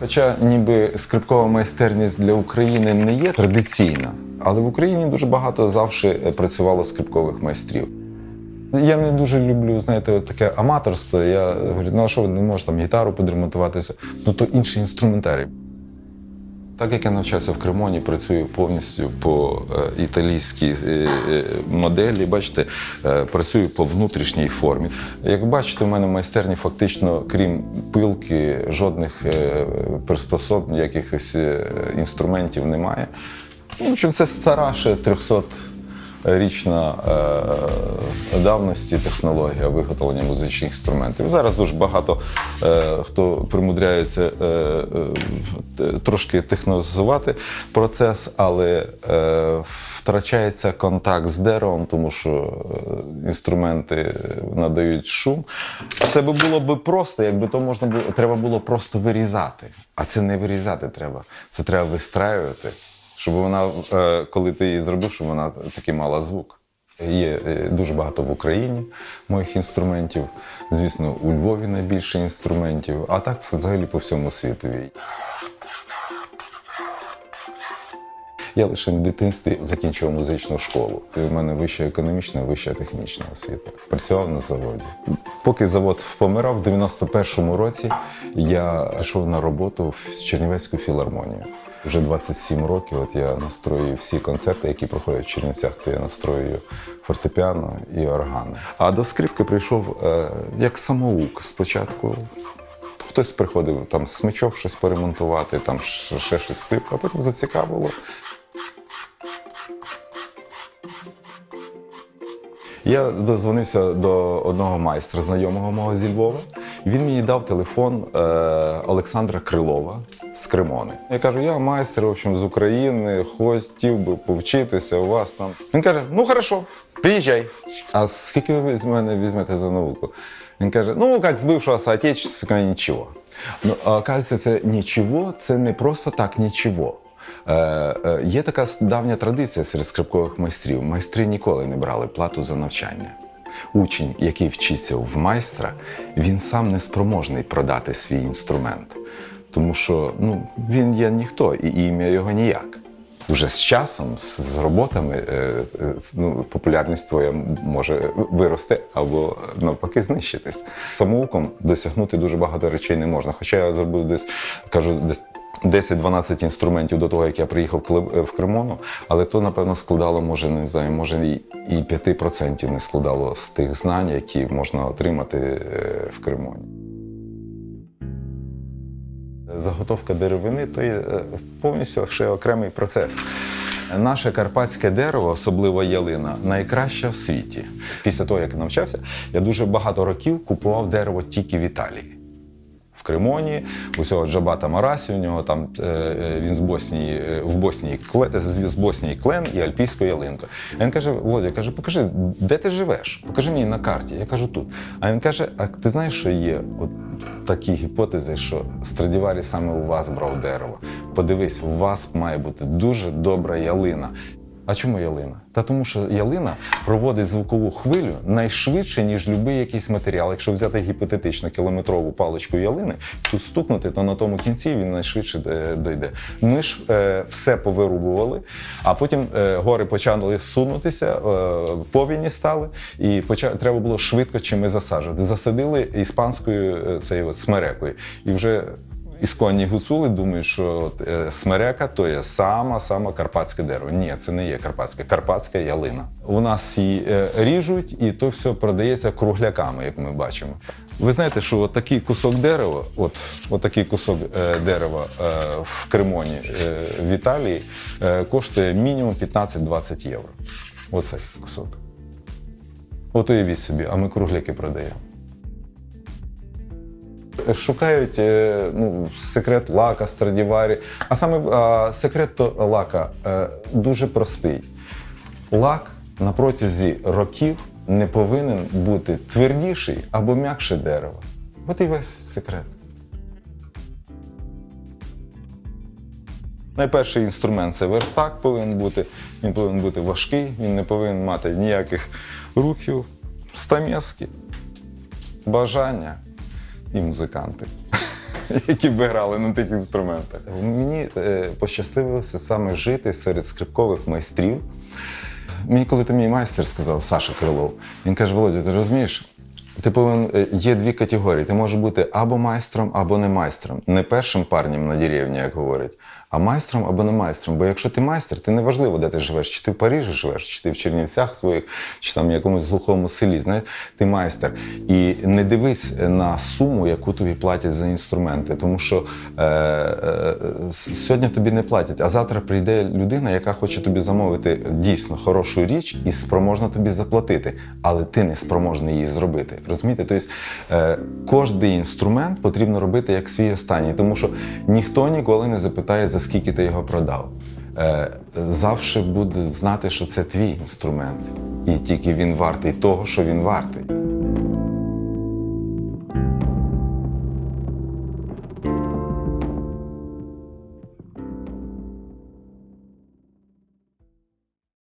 Хоча ніби скрипкова майстерність для України не є традиційна, але в Україні дуже багато завжди працювало скрипкових майстрів. Я не дуже люблю, знаєте, таке аматорство. Я говорю, ну а що ви не можете там гітару подремонтуватися? Ну то інший інструментарій. Так як я навчався в Кремоні, працюю повністю по е, італійській е, е, моделі. Бачите, працюю по внутрішній формі. Як бачите, у мене в майстерні фактично, крім пилки, жодних приспособ, якихось інструментів немає. Ну, общем, це стара ще 300 річна е, давності технологія виготовлення музичних інструментів. Зараз дуже багато е, хто примудряється е, трошки технозувати процес, але втрачається контакт з деревом, тому що інструменти надають шум. Все би було би просто, якби то можна було, треба було просто вирізати. А це не вирізати треба. Це треба вистраювати щоб вона, е, коли ти її зробив, щоб вона такий мала звук. Є е, дуже багато в Україні моїх інструментів. Звісно, у Львові найбільше інструментів, а так взагалі по всьому світові. Я лише в дитинстві закінчив музичну школу. У мене вища економічна, вища технічна освіта. Працював на заводі. Поки завод помирав, в 91-му році я пішов на роботу в Чернівецьку філармонію. Вже 27 років от я настрою всі концерти, які проходять в Чернівцях, то я настрою фортепіано і органи. А до скрипки прийшов е, як самоук спочатку. Хтось приходив там смичок щось поремонтувати, там ще щось скрипка, а потім зацікавило. Я дозвонився до одного майстра, знайомого мого зі Львова. Він мені дав телефон е, Олександра Крилова з Кремони. Я кажу, я майстер в общем, з України, хотів би повчитися у вас там. Він каже: ну хорошо, приїжджай. А скільки ви з мене візьмете за науку? Він каже: ну, як з бившого соотечественника, нічого. Ну, оказується, це нічого, це не просто так нічого. Е, е, є така давня традиція серед скрипкових майстрів. Майстри ніколи не брали плату за навчання. Учень, який вчиться в майстра, він сам не спроможний продати свій інструмент, тому що ну, він є ніхто і ім'я його ніяк. Уже з часом, з, роботами, е, е, ну, популярність твоя може вирости або навпаки знищитись. Самоуком досягнути дуже багато речей не можна. Хоча я зробив десь, кажу, десь 10-12 інструментів до того, як я приїхав в Кремону, але то, напевно, складало, може, не знаю, може і і 5% не складало з тих знань, які можна отримати е, в Кремоні. Заготовка деревини то є е, повністю ще окремий процес. Наше карпатське дерево, особливо ялина, найкраще в світі. Після того, як навчався, я дуже багато років купував дерево тільки в Італії. В Кремоні, усього Джабата Марасі, у нього там е, е, він з Боснії, в Боснії з Боснії клен і альпійську ялинку. А він каже: Володя, каже, покажи, де ти живеш? Покажи мені на карті. Я кажу тут. А він каже: А ти знаєш, що є от такі гіпотези, що Страдіварі саме у вас брав дерево. Подивись, у вас має бути дуже добра ялина. А чому ялина? Та тому, що ялина проводить звукову хвилю найшвидше, ніж будь-який якийсь матеріал. Якщо взяти гіпотетично кілометрову паличку ялини, тут стукнути, то на тому кінці він найшвидше е, дойде. Ми ж е, все повирубували, а потім е, гори почали сунутися, е, повіні стали, і поча... треба було швидко чимось засаджувати. Засадили іспанською е, цією смерекою. І вже Ісконні гуцули думають, що от, е, смерека то є сама сама карпатське дерево. Ні, це не є карпатське, карпатська ялина. У нас її е, ріжуть, і то все продається кругляками, як ми бачимо. Ви знаєте, що от такий кусок дерева, от, от такий кусок е, дерева в Кремоні в Італії коштує мінімум 15-20 євро. Оцей кусок. От уявіть собі, а ми кругляки продаємо. Шукають е, ну, секрет лака, страдіварі. А саме а, секрет то лака е, дуже простий. Лак на протязі років не повинен бути твердіший або м'якше дерева. От і весь секрет. Найперший інструмент це верстак повинен бути. Він повинен бути важкий, він не повинен мати ніяких рухів, стамески, бажання і музиканти. які б грали на тих інструментах. Мені е, пощасливилося саме жити серед скрипкових майстрів. Мені коли то мій майстер сказав, Саша Крилов, він каже: Володя, ти розумієш? Ти повинен е, є дві категорії. Ти можеш бути або майстром, або не майстром. Не першим парнем на деревні, як говорять, а майстром або не майстром. Бо якщо ти майстер, ти неважливо, де ти живеш, чи ти в Парижі живеш, чи ти в Чернівцях своїх, чи там в якомусь глухому селі. Знаєш, ти майстер. І не дивись на суму, яку тобі платять за інструменти. Тому що е, е, сьогодні тобі не платять, а завтра прийде людина, яка хоче тобі замовити дійсно хорошу річ і спроможна тобі заплатити, але ти не спроможний її зробити. Розумієте? Тобто кожен інструмент потрібно робити як свій останній, тому що ніхто ніколи не запитає, за скільки ти його продав. Е, завжди буде знати, що це твій інструмент, і тільки він вартий того, що він вартий.